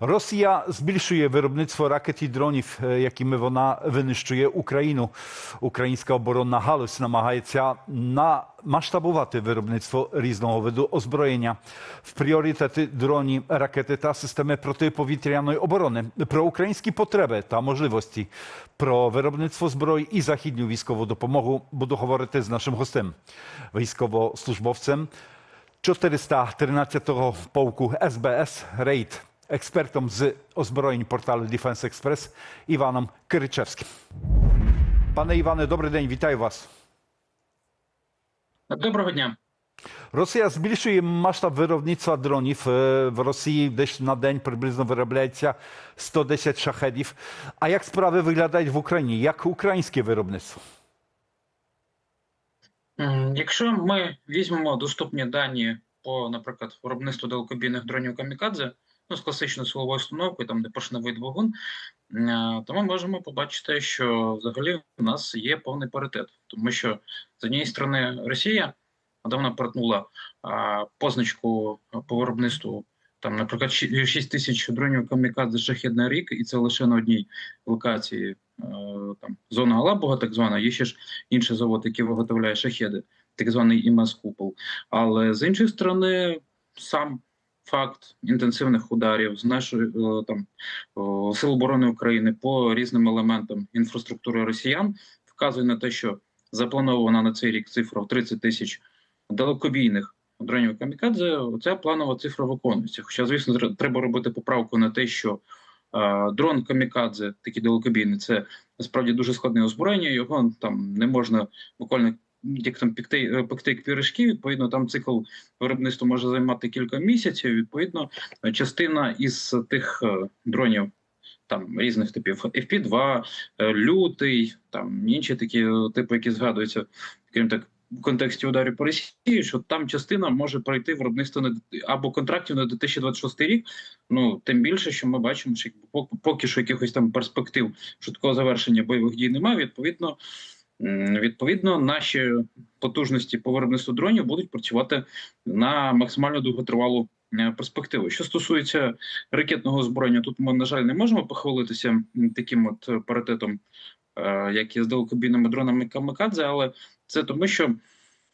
Росія збільшує виробництво ракет і дронів, е, якими вона винищує Україну. Українська оборонна галузь намагається намасштабувати виробництво різного виду озброєння. В пріоритети дроні, ракети та системи протиповітряної оборони. Про українські потреби та можливості, про виробництво зброї і західню військову допомогу буду говорити з нашим гостем, військовослужбовцем 413-го полку СБС «Рейд», експертом з озброєнь порталу Defense Express Іваном Киричевським. Пане Іване, добрий день, вітаю вас. Доброго дня. Росія збільшує масштаб виробництва дронів. В Росії десь на день приблизно виробляється 110 шахедів. А як справи виглядають в Україні? Як українське виробництво? Якщо ми візьмемо доступні дані по, наприклад, виробництву далекобійних дронів камікадзе, ну з класичною силовою установкою, там де поршневий двигун, е, то ми можемо побачити, що взагалі у нас є повний паритет, тому що з однієї сторони Росія давно перетнула позначку по виробництву. Там, наприклад, 6 тисяч дронів камікадзе шахід на рік, і це лише на одній локації. Е, Там зона Алабуга, так звана, є ще ж інший завод, який виготовляє шахеди, так званий імес Купол. Але з іншої сторони, сам факт інтенсивних ударів з нашої е, там Сил оборони України по різним елементам інфраструктури росіян вказує на те, що запланована на цей рік цифра в 30 тисяч далекобійних дронів камікадзе. Ця планова цифра виконується. Хоча, звісно, тр- треба робити поправку на те, що е, дрон камікадзе, такий далекобійний, це насправді дуже складне озброєння. Його там не можна буквально як там пекти, е, пекти піришки. Відповідно, там цикл виробництва може займати кілька місяців. Відповідно, частина із тих е, дронів. Там різних типів FP2, е, лютий, там інші такі типи, які згадуються, крім так, в контексті ударів по Росії, що там частина може пройти виробництво на або контрактів на 2026 рік. Ну тим більше, що ми бачимо, що поки що якихось там перспектив швидкого завершення бойових дій немає. Відповідно, відповідно, наші потужності по виробництву дронів будуть працювати на максимально довготривалу е, перспективу. Що стосується ракетного озброєння, тут ми на жаль не можемо похвалитися таким от паритетом, е, як і з далекобійними дронами камікадзе, але це тому, що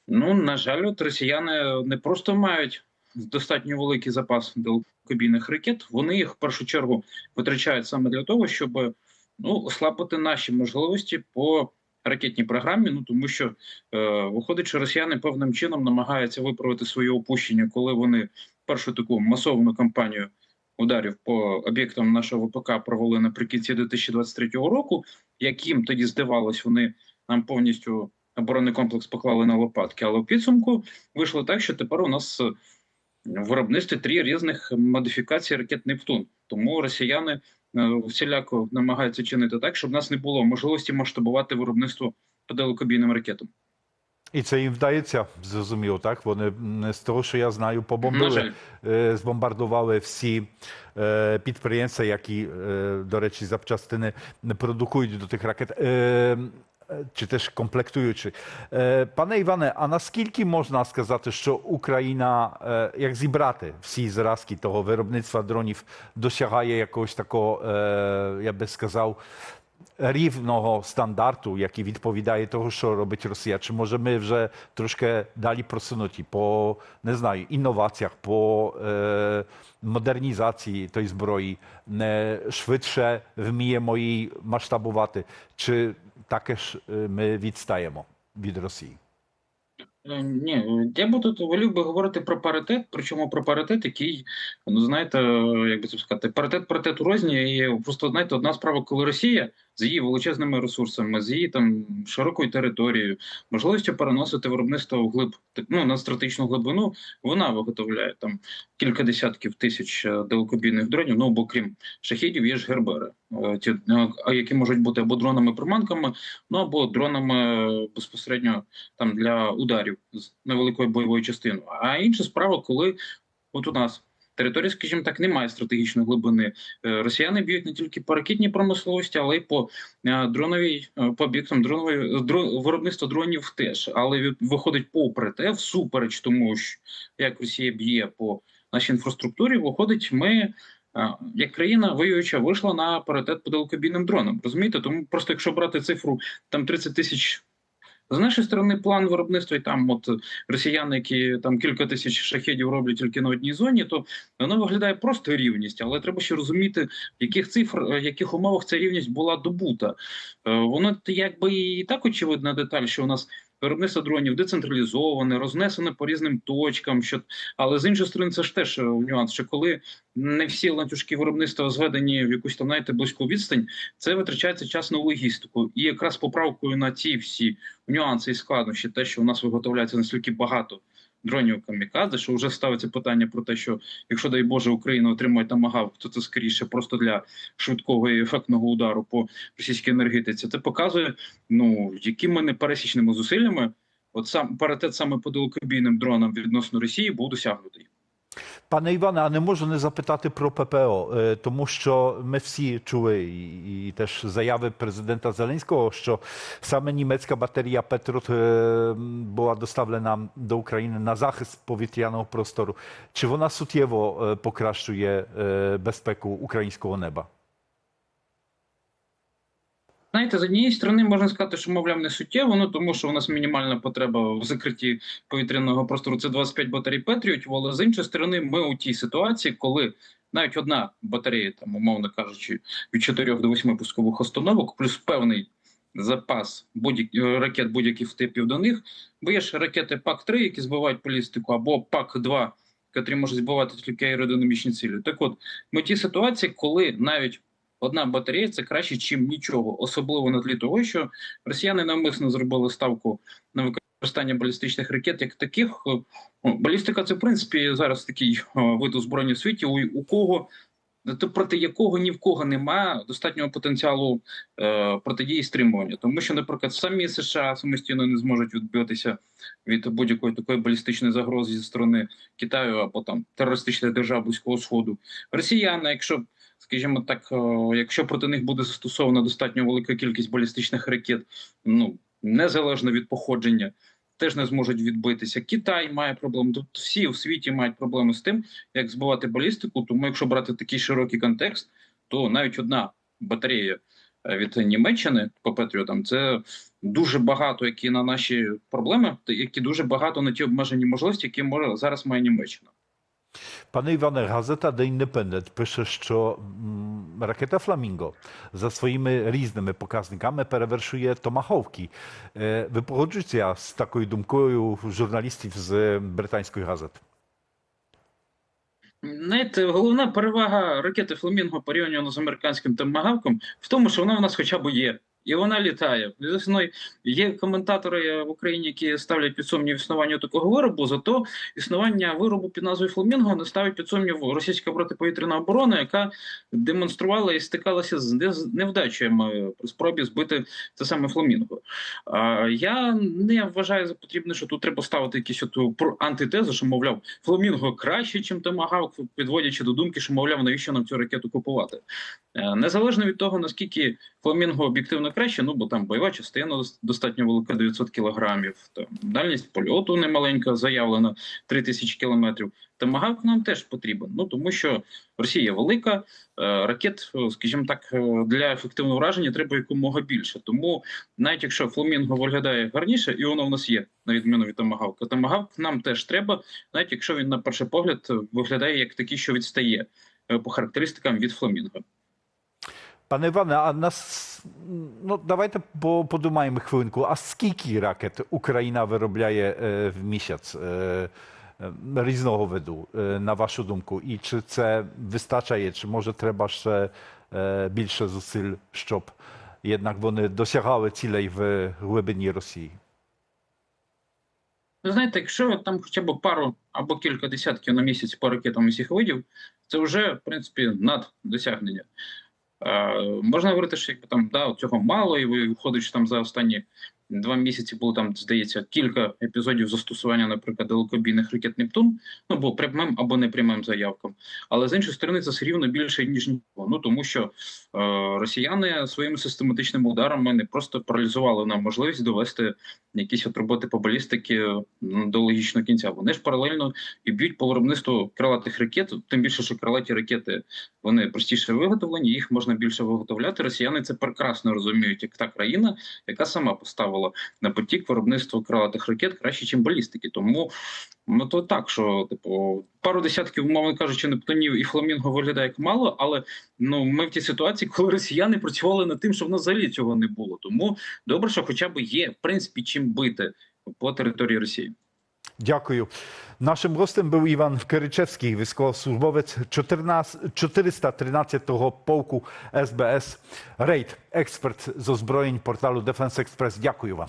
ну на жаль, от росіяни не просто мають достатньо великий запас далекобійних ракет, вони їх в першу чергу витрачають саме для того, щоб ну ослабити наші можливості по ракетній програмі. Ну тому що е, виходить, що росіяни певним чином намагаються виправити своє опущення, коли вони першу таку масовану кампанію. Ударів по об'єктам нашого ВПК провели наприкінці 2023 року. Як їм тоді здавалось, вони нам повністю оборонний комплекс поклали на лопатки. Але в підсумку вийшло так, що тепер у нас е, в виробництві три різних модифікації ракет Нептун. Тому росіяни е, всіляко намагаються чинити так, щоб в нас не було можливості масштабувати виробництво по далекобійним ракетам. І це їм вдається, зрозуміло, так? Вони з того, що я знаю, побомбили, е, збомбардували всі е, підприємства, які, е, до речі, запчастини не продукують до тих ракет. Чи теж комплектуючи. Пане Іване, а наскільки можна сказати, що Україна, як зібрати всі зразки того виробництва дронів, досягає якогось такого, я би сказав, рівного стандарту, який відповідає того, що робить Росія? Чи може ми вже трошки далі просунуті по не знаю, інноваціях, по модернізації тої зброї, не швидше вміємо її масштабувати? Чи таке ж е, ми відстаємо від Росії? Е, Ні, я би тут волів би говорити про паритет, причому про паритет, який, ну знаєте, як би це сказати, паритет паритету розні. І просто знаєте, одна справа, коли Росія з її величезними ресурсами, з її там широкою територією, можливістю переносити виробництво в глиб, ну на стратегічну глибину, вона виготовляє там кілька десятків тисяч е, далекобійних дронів. Ну бо крім шахідів, є ж гербери, е, ті, е, які можуть бути або дронами-приманками, ну або дронами безпосередньо там для ударів з невеликою бойовою частиною. А інша справа, коли от у нас територія, скажімо так, немає стратегічної глибини. Е, Росіяни б'ють не тільки по ракетній промисловості, але й по е, дроновій е, по об'єктам дронової дро, виробництва дронів теж. Але виходить попри те, всупереч тому, що як Росія б'є по нашій інфраструктурі, виходить, ми як країна воююча вийшла на паритет по далекобійним дронам. Розумієте? Тому просто якщо брати цифру там 30 тисяч. З нашої сторони план виробництва, і там от росіяни, які там кілька тисяч шахедів роблять тільки на одній зоні, то воно виглядає просто рівність, але треба ще розуміти, в яких цифр, в яких умовах ця рівність була добута. Е, Воно якби і так очевидна деталь, що у нас виробництво дронів децентралізоване, рознесене по різним точкам. Що але з іншої сторони, це ж теж е, нюанс. Що коли не всі ланцюжки виробництва зведені в якусь там знаєте, близьку відстань, це витрачається час на логістику. І якраз поправкою на ці всі нюанси і складнощі, те, що у нас виготовляється настільки багато дронів камікадзе, що вже ставиться питання про те, що якщо дай Боже Україна отримає тамагавк, то це скоріше просто для швидкого і ефектного удару по російській енергетиці. Це показує, ну якими непересічними зусиллями, от сам паритет саме по далекобійним дронам відносно Росії був досягнутий. Пане Іване, а не можу не запитати про ППО, е, тому що ми всі чули і, теж заяви президента Зеленського, що саме німецька батарія Петрот е, була доставлена до України на захист повітряного простору. Чи вона суттєво е, покращує безпеку українського неба? Знаєте, з однієї сторони можна сказати, що мовляв не суттєво, ну тому що у нас мінімальна потреба в закритті повітряного простору це 25 батарей Петріотів, але з іншої сторони, ми у тій ситуації, коли навіть одна батарея, там, умовно кажучи, від 4 до 8 пускових установок, плюс певний запас будь ракет будь-яких типів до них, бо є ж ракети ПАК-3, які збивають балістику, або ПАК-2, котрі можуть збивати тільки аеродинамічні цілі. Так от, ми в тій ситуації, коли навіть одна батарея це краще, ніж нічого, особливо на тлі того, що росіяни навмисно зробили ставку на використання балістичних ракет як таких. Ну, Балістика це в принципі зараз такий е, вид озброєння в світі, у, у кого проти якого ні в кого немає достатнього потенціалу е, протидії стримування, тому що, наприклад, самі США самостійно не зможуть відбитися від будь-якої такої балістичної загрози зі сторони Китаю або там терористичних держав близького сходу. Росіяни, якщо скажімо так, е, якщо проти них буде застосована достатньо велика кількість балістичних ракет, ну незалежно від походження, теж не зможуть відбитися. Китай має проблеми. Тобто всі в світі мають проблеми з тим, як збивати балістику. Тому, якщо брати такий широкий контекст, то навіть одна батарея е, від Німеччини по Петріотам це дуже багато, які на наші проблеми, які дуже багато на ті обмежені можливості, які може зараз має Німеччина. Panie Iwane, gazeta The Independent pisze, що ракета Flamingo за своїми різними показниками перевершує Томаховки. Ви погоджуєтеся з такою думкою журналістів з британської газети? Знаєте, головна перевага ракети Фламінго порівняно з американським томагавком в тому, що вона в нас хоча б є. І вона літає. Звісно, є коментатори в Україні, які ставлять під сумнів існування такого виробу. Зато існування виробу під назвою Фламінго не ставить під сумнів російська протиповітряна оборона, яка демонструвала і стикалася з невдачами при спробі збити це саме Фламінго. Я не вважаю за потрібне, що тут треба ставити якісь от антитези, що мовляв, Фламінго краще, ніж Томагавк, підводячи до думки, що мовляв, навіщо нам цю ракету купувати. Е, Незалежно від того, наскільки Фламінго об'єктивно краще, ну бо там бойова частина достатньо велика 900 кілограмів, там дальність польоту немаленька, заявлена 3000 кілометрів. Томагавк нам теж потрібен. Ну тому що Росія велика, е, ракет, е, скажімо так, е, для ефективного враження треба якомога більше. Тому навіть якщо Фламінго виглядає гарніше, і воно в нас є, на відміну від Томагавка, Томагавк нам теж треба, навіть якщо він на перший погляд виглядає як такий, що відстає по характеристикам від Фламінго. Пане Іване, а нас ну давайте по- подумаємо хвилинку. А скільки ракет Україна виробляє е, в місяць е, е, різного виду, е, на вашу думку? І чи це вистачає, чи може треба ще е, більше зусиль, щоб jednak вони досягали цілей в глибині Росії? Ви знаєте, якщо там хоча б пару або кілька десятків на місяць по ракетам усіх видів, це вже, в принципі, над досягнення. Е, можна говорити, що якби там да, цього мало, і виходить, там за останні два місяці було там, здається, кілька епізодів застосування, наприклад, далекобійних ракет Нептун, ну бо прямим або непрямим заявкам. Але з іншої сторони, це все рівно більше ніж нічого. Ну тому що е, росіяни своїми систематичними ударами не просто паралізували нам можливість довести якісь от роботи по балістики м, до логічного кінця. Вони ж паралельно і б'ють по виробництву крилатих ракет, тим більше, що крилаті ракети вони простіше виготовлені, їх можна більше виготовляти. Росіяни це прекрасно розуміють, як та країна, яка сама поставила на потік виробництва крилатих ракет краще, ніж балістики. Тому ну то так, що типу пару десятків, умовно кажучи, Нептунів і Фламінго виглядає як мало, але ну ми в тій ситуації, коли росіяни працювали над тим, що в нас взагалі цього не було. Тому добре, що хоча б є в принципі чим бити по території Росії. Дякую. Нашим гостем був Іван Киричевський, військовослужбовець 14 413-го полку СБС Рейд, експерт з озброєнь порталу Defense Express. Дякую вам.